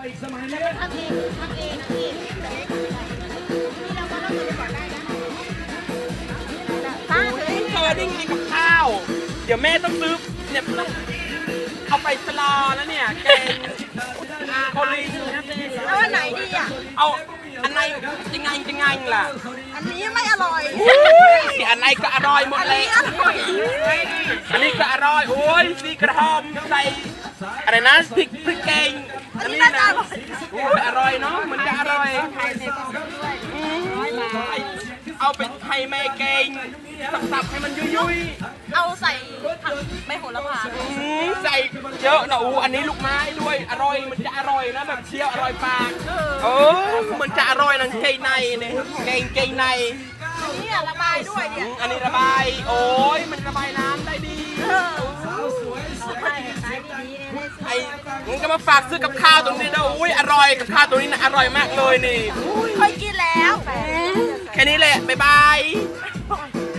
ทำเองทำเองนะพี่นี่เราก็ต้องดูก่อนได้นะป้าซื้อเธอได้กินกับข้าว เดี๋ยวแม่ต้องซื้อเนี่ยเอาไปสลอแล้วเนี่ยแกงโคลีแล้วอันไหนดีอะ เอาอันไหนจะไงจะไงล่ะ อันนี้ไม่อร่อยอุ้ยอันไหนก็อร่อยหมดเลย อันนี้อร่อยอันนี้ก็อร่อย โอ้ยซีกระหอมใส่ อะไรนะพริกพริกแกงอันนี้นะโอ้ยอร่อยเนาะมันจะอร่อยอืมเอาไปให้แม่แกงสับๆให้มันยุ่ยๆเอาใส่ผักใบโหระพาอืมใส่เยอะนะอูอันนี้ลูกไม้ด้วยอร่อยมันจะอร่อยนะแบบเชี่ยวอร่อยปากเออมันจะอร่อยนั่นเกงในเนี่ยเกงเกงในนี่ระบายด้วยอืเนี่ยมอันนี้ระบายโอ้ยมันระบายน้ำ มึงก็มาฝากซื้อกับข้าวตรงนี้นะอุ้ยอร่อยกับข้าวตรงนี้นะอร่อยมากเลยนี่ เคยกินแล้ว แค่นี้แหละบ๊ายบายบ